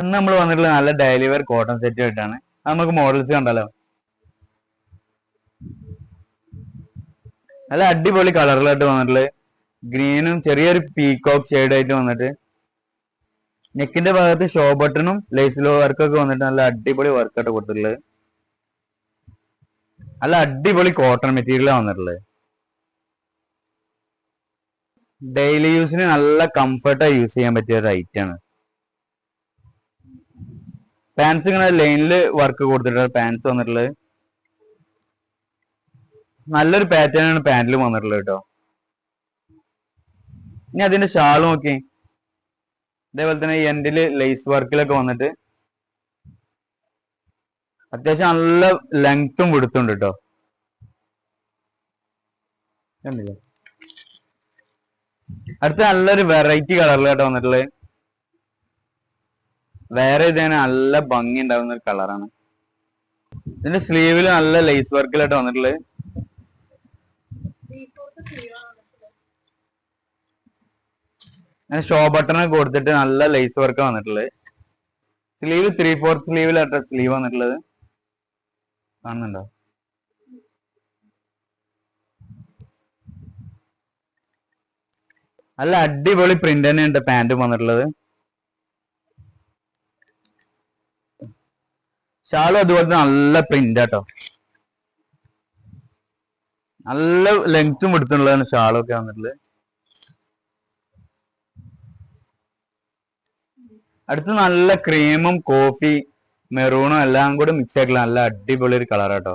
ഇന്ന് നമ്മൾ വന്നിട്ടുള്ള നല്ല ഡെയിലി വെയർ കോട്ടൺ സെറ്റ് ആയിട്ടാണ്. നമുക്ക് മോഡൽസ് കണ്ടല്ലോ. നല്ല അടിപൊളി കളറിലായിട്ട് വന്നിട്ടുള്ളത്. ഗ്രീനും ചെറിയൊരു പീകോക്ക് ഷെയ്ഡ് ആയിട്ട് വന്നിട്ട്. നെക്കിന്റെ ഭാഗത്ത് ഷോ ബട്ടണും ലേസിലോ വർക്കൊക്കെ വന്നിട്ട് നല്ല അടിപൊളി വർക്കായിട്ട് കൊടുത്തിട്ടുള്ളത്. നല്ല അടിപൊളി കോട്ടൺ മെറ്റീരിയലാണ് വന്നിട്ടുള്ളത്. ഡെയിലി യൂസിന് നല്ല കംഫർട്ടായി യൂസ് ചെയ്യാൻ പറ്റിയ ഒരു ഐറ്റം ആണ്. പാൻസ് ഇങ്ങനെ ലൈനിൽ വർക്ക് കൊടുത്തിട്ടാണ് പാൻസ് വന്നിട്ടുള്ളത്. നല്ലൊരു പാറ്റേൺ ആണ് പാന്റിൽ വന്നിട്ടുള്ളത് കേട്ടോ. ഇനി അതിന്റെ ഷാൾ നോക്കി. അതേപോലെ തന്നെ എൻഡിൽ ലേസ് വർക്കിലൊക്കെ വന്നിട്ട് അത്യാവശ്യം നല്ല ലെങ്ത്തും വിടുത്തുണ്ട് കേട്ടോ. അടുത്ത നല്ലൊരു വെറൈറ്റി കളറിലായിട്ട് വന്നിട്ടുള്ളത്. വേറെ ഇതിന് നല്ല ഭംഗി ഉണ്ടാവുന്ന ഒരു കളറാണ്. ഇതിന്റെ സ്ലീവിൽ നല്ല ലേസ് വർക്കിലായിട്ട് വന്നിട്ടുള്ളത്. ഷോ ബട്ടൺ കൊടുത്തിട്ട് നല്ല ലേസ് വർക്ക് വന്നിട്ടുള്ളത്. സ്ലീവ് ത്രീ ഫോർത്ത് സ്ലീവിലാട്ട സ്ലീവ് വന്നിട്ടുള്ളത്. കാണുന്നുണ്ടോ? നല്ല അടിപൊളി പ്രിന്റ് തന്നെയുണ്ട് പാന്റും വന്നിട്ടുള്ളത്. ഷാളും അതുപോലെ നല്ല പ്രിന്റ് ആട്ടോ. നല്ല ലെങ്ത്തും എടുത്തുള്ളതാണ് ഷാളൊക്കെ വന്നിട്ടുള്ളത്. അടുത്ത് നല്ല ക്രീമും കോഫി മെറൂണും എല്ലാം കൂടെ മിക്സ് ആയിട്ടുള്ള നല്ല അടിപൊളി ഒരു കളർ കേട്ടോ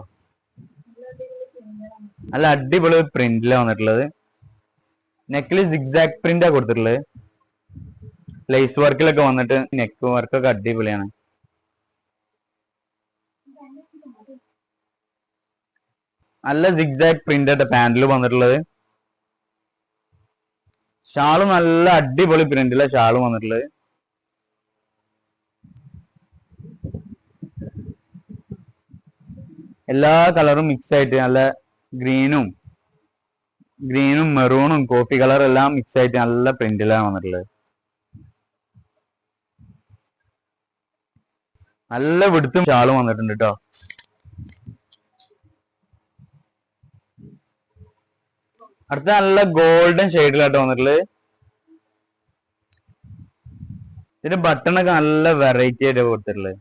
നല്ല അടിപൊളി ഒരു പ്രിന്റിലാണ് വന്നിട്ടുള്ളത്. നെക്കിൽ സിക്സാക്ട് പ്രിന്റാ കൊടുത്തിട്ടുള്ളത്. ലേസ് വർക്കിലൊക്കെ വന്നിട്ട് നെക്ക് വർക്കൊക്കെ അടിപൊളിയാണ്. നല്ല സിക്സാക്ട് പ്രിന്റഡ് പാൻറിൽ വന്നിട്ടുള്ളത്. ഷാൾ നല്ല അടിപൊളി പ്രിന്റിലെ ഷാൾ വന്നിട്ടുള്ളത്. എല്ലാ കളറും മിക്സ് ആയിട്ട് നല്ല ഗ്രീനും ഗ്രീനും മെറൂണും കോഫി കളർ എല്ലാം മിക്സ് ആയിട്ട് നല്ല പ്രിന്റിലാണ് വന്നിട്ടുള്ളത്. നല്ല വിടുത്തും ഷാളും വന്നിട്ടുണ്ട് കേട്ടോ അടുത്ത നല്ല ഗോൾഡൻ ഷെയ്ഡിലായിട്ട് വന്നിട്ടുള്ളത് ഇതിന്റെ ബട്ടണൊക്കെ നല്ല വെറൈറ്റി ആയിട്ട് കൊടുത്തിട്ടുള്ളത്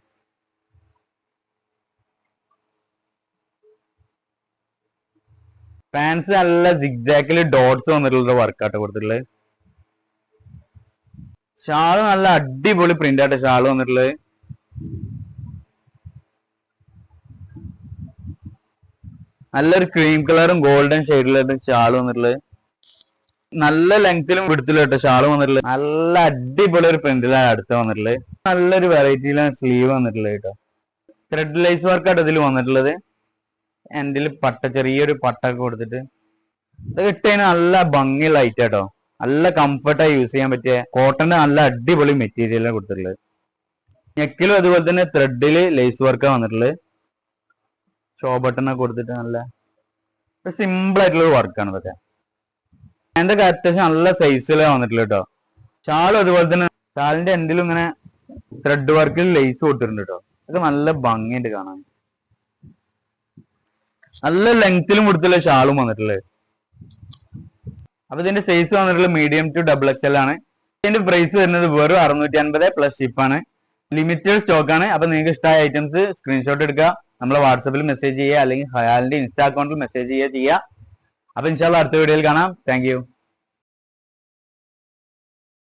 പാൻസ് നല്ല സിഗ്സാക്കിൽ ഡോട്ട്സ് വന്നിട്ടുള്ള വർക്കായിട്ട് കൊടുത്തിട്ടുള്ളത് ഷാൾ നല്ല അടിപൊളി പ്രിന്റ് ആയിട്ട് ഷാൾ വന്നിട്ടുള്ളത് നല്ലൊരു ക്രീം കളറും ഗോൾഡൻ ഷെയ്ഡിലായിട്ട് ഷാൾ വന്നിട്ടുള്ളത്. നല്ല ലെങ്ത്തിലും വിടുത്തിലും കേട്ടോ ഷാൾ വന്നിട്ടുള്ളത്. നല്ല അടിപൊളി ഒരു പ്രിന്റിലാണ് അടുത്ത് വന്നിട്ടുള്ളത്. നല്ലൊരു വെറൈറ്റിയിലാണ് സ്ലീവ് വന്നിട്ടുള്ളത് കേട്ടോ. ത്രെഡ് ലൈസ് വർക്കായിട്ട് ഇതിൽ വന്നിട്ടുള്ളത്. എൻഡിൽ പട്ട ചെറിയൊരു പട്ടൊക്കെ കൊടുത്തിട്ട്. ഇത് കിട്ടിയ നല്ല ഭംഗി ലൈറ്റ് കേട്ടോ നല്ല കംഫർട്ടായി യൂസ് ചെയ്യാൻ പറ്റിയ കോട്ടന്റെ നല്ല അടിപൊളി മെറ്റീരിയലാണ് കൊടുത്തിട്ടുള്ളത്. നെക്കിലും അതുപോലെ തന്നെ ത്രെഡിൽ ലേസ് വർക്കാണ് വന്നിട്ടുള്ളത്. ഷോ ബട്ടണൊക്കെ കൊടുത്തിട്ട് നല്ല സിമ്പിൾ ആയിട്ടുള്ള ഒരു വർക്കാണ് ഇതൊക്കെ. എന്റെ അത്യാവശ്യം നല്ല സൈസിലേ വന്നിട്ടില്ല കേട്ടോ ഷാളും അതുപോലെ തന്നെ ഷാളിന്റെ എൻഡിലും ഇങ്ങനെ ത്രെഡ് വർക്കിൽ ലേസ് കൊടുത്തിട്ടുണ്ട് കേട്ടോ അതൊക്കെ നല്ല ഭംഗിയുണ്ട് കാണാൻ. നല്ല ലെങ്ത്തിലും കൊടുത്തുള്ള ഷാളും വന്നിട്ടുള്ളത്. അപ്പൊ ഇതിന്റെ സൈസ് വന്നിട്ടുള്ള medium to double X L ആണ്. ഇതിന്റെ പ്രൈസ് വരുന്നത് വെറും അറുന്നൂറ്റി അൻപത് പ്ലസ് ഷിപ്പാണ് ലിമിറ്റഡ് സ്റ്റോക്ക് ആണ്. അപ്പൊ നിങ്ങൾക്ക് ഇഷ്ടമായ ഐറ്റംസ് സ്ക്രീൻഷോട്ട് എടുക്കുക. നമ്മളെ വാട്സപ്പിൽ മെസ്സേജ് ചെയ്യുക അല്ലെങ്കിൽ ഹയാലിന്റെ ഇൻസ്റ്റാ അക്കൗണ്ടിൽ മെസ്സേജ് ചെയ്യുക ചെയ്യുക. അപ്പൊ ഇൻഷാല്ല അടുത്ത വീഡിയോയിൽ കാണാം. താങ്ക്